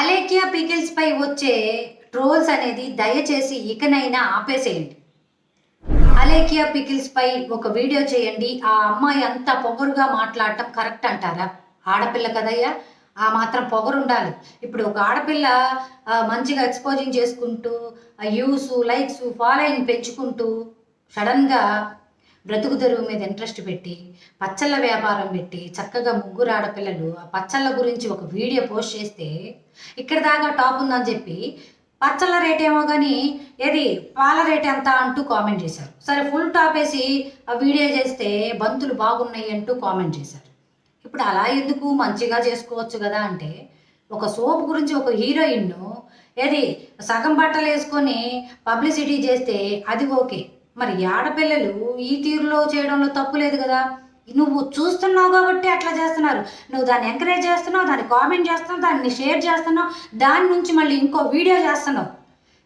Alekhya pickles పై వచ్చే trolls అనేది దయచేసి ఇకనైనా ఆపేసేయండి. అలేఖ్య పికిల్స్ పై ఒక వీడియో చేయండి. ఆ అమ్మాయి అంత పొగరుగా మాట్లాడటం కరెక్ట్ అంటారా? ఆడపిల్ల కదయ్యా ఆ మాత్రం పొగరు ఉండాలి ఇప్పుడు ఒక ఆడపిల్ల మంచిగా ఎక్స్పోజింగ్ చేసుకుంటూ యూస్ లైక్స్ ఫాలోయింగ్ పెంచుకుంటూ సడన్గా బ్రతుకు తెరువు మీద ఇంట్రెస్ట్ పెట్టి పచ్చళ్ళ వ్యాపారం పెట్టి చక్కగా ముగ్గురు ఆడపిల్లలు ఆ పచ్చళ్ళ గురించి ఒక వీడియో పోస్ట్ చేస్తే ఇక్కడ దాకా టాప్ ఉందని చెప్పి పచ్చళ్ళ రేట్ ఏమో కానీ ఏది పాల రేట్ ఎంత అంటూ కామెంట్ చేశారు. సరే ఫుల్ టాప్ వేసి ఆ వీడియో చేస్తే బంతులు బాగున్నాయి అంటూ కామెంట్ చేశారు. ఇప్పుడు అలా ఎందుకు మంచిగా చేసుకోవచ్చు కదా అంటే ఒక సోప్ గురించి ఒక హీరోయిన్ ఏది సగం బట్టలు వేసుకొని పబ్లిసిటీ చేస్తే అది ఓకే. మరి ఆడపిల్లలు ఈ తీరులో చేయడంలో తప్పు లేదు కదా. నువ్వు చూస్తున్నావు కాబట్టి అట్లా చేస్తున్నారు. నువ్వు దాన్ని ఎంకరేజ్ చేస్తున్నావు దాన్ని కామెంట్ చేస్తున్నావు దాన్ని షేర్ చేస్తున్నావు దాని నుంచి మళ్ళీ ఇంకో వీడియో చేస్తున్నావు.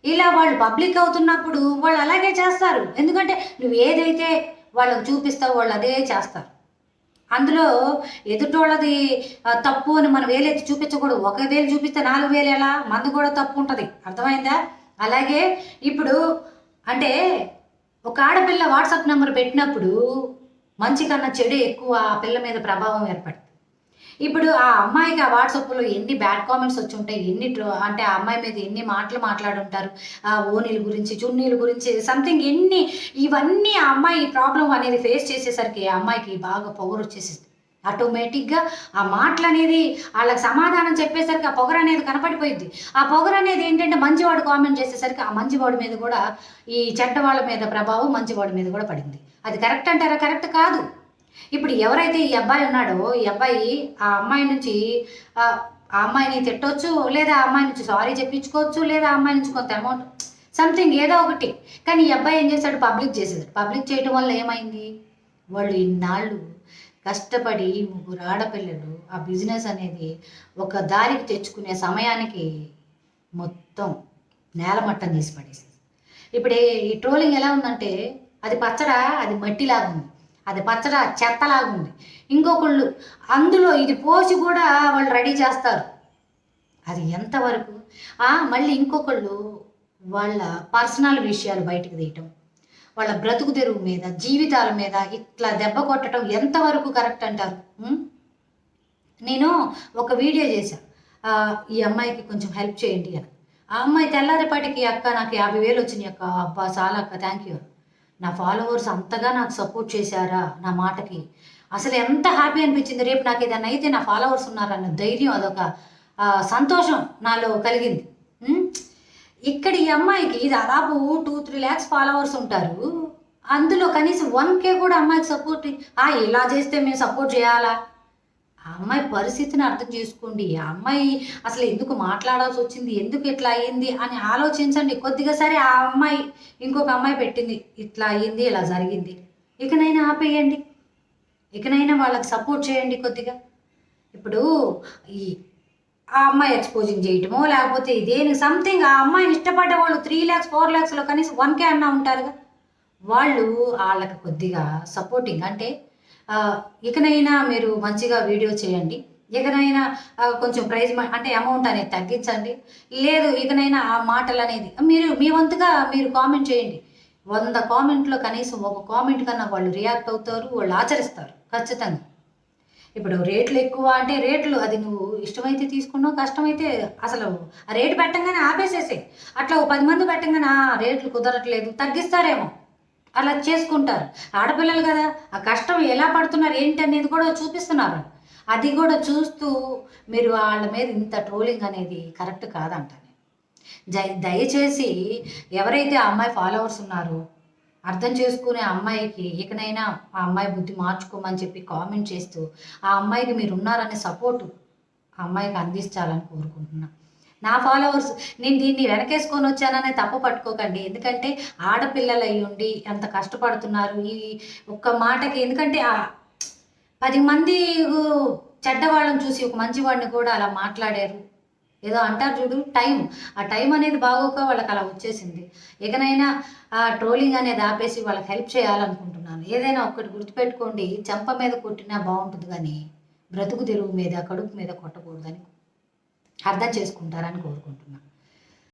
ఇలా వాళ్ళు పబ్లిక్ అవుతున్నప్పుడు వాళ్ళు అలాగే చేస్తారు. ఎందుకంటే నువ్వు ఏదైతే వాళ్ళకు చూపిస్తావు వాళ్ళు అదే చేస్తారు. అందులో ఎదుటోళ్ళది తప్పు అని మనం వేలెత్తి చూపించకూడదు. ఒక వేలు చూపిస్తే నాలుగు వేలు ఎలా? మంది కూడా తప్పు ఉంటుంది. అర్థమైందా? అలాగే ఇప్పుడు అంటే ఒక ఆడపిల్ల వాట్సాప్ నెంబర్ పెట్టినప్పుడు మంచి కన్నా చెడు ఎక్కువ ఆ పిల్ల మీద ప్రభావం ఏర్పడుతుంది. ఇప్పుడు ఆ అమ్మాయికి ఆ వాట్సాప్లో ఎన్ని బ్యాడ్ కామెంట్స్ వచ్చి ఉంటాయి ఎన్ని ట్రో- అంటే ఆ అమ్మాయి మీద ఎన్ని మాటలు మాట్లాడుంటారు ఆ ఓనీల గురించి చున్నీల గురించి సంథింగ్ ఎన్ని ఇవన్నీ ఆ అమ్మాయి ప్రాబ్లం అనేది ఫేస్ చేసేసరికి ఆ అమ్మాయికి బాగా పవర్ వచ్చేసింది ఆటోమేటిక్గా ఆ మాటలు అనేది వాళ్ళకి సమాధానం చెప్పేసరికి ఆ పొగరు అనేది కనపడిపోయింది ఆ పొగరు అనేది ఏంటంటే మంచివాడు కామెంట్ చేసేసరికి ఆ మంచివాడి మీద కూడా ఈ చెడ్డ వాళ్ళ మీద ప్రభావం మంచివాడి మీద కూడా పడింది. అది కరెక్ట్ అంటారా? కరెక్ట్ కాదు. ఇప్పుడు ఎవరైతే ఈ అబ్బాయి ఉన్నాడో ఈ అబ్బాయి ఆ అమ్మాయి నుంచి ఆ అమ్మాయిని తిట్టొచ్చు లేదా ఆ అమ్మాయి నుంచి సారీ చెప్పించుకోవచ్చు లేదా ఆ అమ్మాయి నుంచి కొంత అమౌంట్ సంథింగ్ ఏదో ఒకటి. కానీ ఈ అబ్బాయి ఏం చేశాడు? పబ్లిక్ చేసేది పబ్లిక్ చేయటం వల్ల ఏమైంది? వాళ్ళు ఇన్నాళ్ళు కష్టపడి ముగ్గురు ఆడపిల్లలు ఆ బిజినెస్ అనేది ఒక దారికి తెచ్చుకునే సమయానికి మొత్తం నేలమట్టం తీసి పడేసింది. ఇప్పుడు ఈ ట్రోలింగ్ ఎలా ఉందంటే అది పచ్చడా అది మట్టిలాగా ఉంది. అది పచ్చడా చెత్తలాగా ఉంది. ఇంకొకళ్ళు అందులో ఇది పోసి కూడా వాళ్ళు రెడీ చేస్తారు. అది ఎంతవరకు? మళ్ళీ ఇంకొకళ్ళు వాళ్ళ పర్సనల్ విషయాలు బయటకు తీయటం. వాళ్ళ బ్రతుకు తెరువు మీద జీవితాల మీద ఇట్లా దెబ్బ కొట్టడం ఎంతవరకు కరెక్ట్ అంటారు? నేను ఒక వీడియో చేశాను ఈ అమ్మాయికి కొంచెం హెల్ప్ చేయండి అని. ఆ అమ్మాయి తెల్లారిపాటికి అక్క నాకు యాభై వేలు వచ్చినాయి అక్క. అబ్బా చాలా అక్క థ్యాంక్ యూ నా ఫాలోవర్స్ అంతగా నాకు సపోర్ట్ చేశారా నా మాటకి? అసలు ఎంత హ్యాపీ అనిపించింది రేపు నాకు ఏదైనా అయితే నా ఫాలోవర్స్ ఉన్నారన్న ధైర్యం అదొక సంతోషం నాలో కలిగింది. ఇక్కడ ఈ అమ్మాయికి దాదాపు టూ త్రీ ల్యాక్స్ ఫాలోవర్స్ ఉంటారు. అందులో కనీసం వన్ కే కూడా అమ్మాయికి సపోర్ట్ ఆ ఇలా చేస్తే మేము సపోర్ట్ చేయాలా? ఆ అమ్మాయి పరిస్థితిని అర్థం చేసుకోండి. ఆ అమ్మాయి అసలు ఎందుకు మాట్లాడాల్సి వచ్చింది? ఎందుకు ఇట్లా అయ్యింది అని ఆలోచించండి. కొద్దిగా సరే ఆ అమ్మాయి ఇంకొక అమ్మాయి పెట్టింది. ఇట్లా అయ్యింది ఇలా జరిగింది. ఇకనైనా ఆపేయండి. ఇకనైనా వాళ్ళకి సపోర్ట్ చేయండి కొద్దిగా. ఇప్పుడు ఈ ఆ అమ్మాయి ఎక్స్పోజింగ్ చేయటమో లేకపోతే ఇదేని సంథింగ్ ఆ అమ్మాయిని ఇష్టపడ్డ వాళ్ళు త్రీ ల్యాక్స్ ఫోర్ ల్యాక్స్లో కనీసం వన్ కే అన్నా ఉంటారుగా. వాళ్ళు వాళ్ళకి కొద్దిగా సపోర్టింగ్ అంటే ఇకనైనా మీరు మంచిగా వీడియో చేయండి. ఇకనైనా కొంచెం ప్రైజ్ అంటే అమౌంట్ అనేది తగ్గించండి. లేదు ఇకనైనా ఆ మాటలు అనేది మీరు మీ వంతుగా మీరు కామెంట్ చేయండి. వంద కామెంట్లో కనీసం ఒక కామెంట్ కన్నా వాళ్ళు రియాక్ట్ అవుతారు వాళ్ళు ఆచరిస్తారు. ఖచ్చితంగా. ఇప్పుడు రేట్లు ఎక్కువ అంటే రేట్లు అది నువ్వు ఇష్టమైతే తీసుకున్నావు కష్టమైతే అసలు ఆ రేటు పెట్టంగానే ఆపేసేసే అట్లా ఓ పది మంది పెట్టంగానే "ఆ, రేట్లు కుదరట్లేదు తగ్గిస్తారేమో. అలా చేసుకుంటారు. ఆడపిల్లలు కదా ఆ కష్టం ఎలా పడుతున్నారు ఏంటి అనేది కూడా చూపిస్తున్నారు. అది కూడా చూస్తూ మీరు వాళ్ళ మీద ఇంత ట్రోలింగ్ అనేది కరెక్ట్ కాదంట. దయచేసి ఎవరైతే ఆ అమ్మాయి ఫాలోవర్స్ ఉన్నారో అర్థం చేసుకునే అమ్మాయికి ఇకనైనా ఆ అమ్మాయి బుద్ధి మార్చుకోమని చెప్పి కామెంట్ చేస్తూ ఆ అమ్మాయికి మీరు ఉన్నారనే సపోర్టు ఆ అమ్మాయికి అందించాలని కోరుకుంటున్నా. నా ఫాలోవర్స్ నేను దీన్ని వెనకేసుకొని వచ్చాననే తప్పు పట్టుకోకండి. ఎందుకంటే ఆడపిల్లలు అయ్యుండి ఉండి ఎంత కష్టపడుతున్నారు. ఈ ఒక్క మాటకి ఎందుకంటే ఆ పది మంది చెడ్డవాళ్ళని చూసి ఒక మంచివాడిని కూడా అలా మాట్లాడారు. ఏదో అంటారు చూడు టైం ఆ టైం అనేది బాగోక వాళ్ళకి అలా వచ్చేసింది. ఇకనైనా ఆ ట్రోలింగ్ అనేది ఆపేసి వాళ్ళకి హెల్ప్ చేయాలనుకుంటున్నాను. ఏదైనా ఒక్కటి గుర్తుపెట్టుకోండి చెంప మీద కొట్టినా బాగుంటుంది కానీ బ్రతుకు తెరువు మీద కడుపు మీద కొట్టకూడదని అర్థం చేసుకుంటారని కోరుకుంటున్నాను.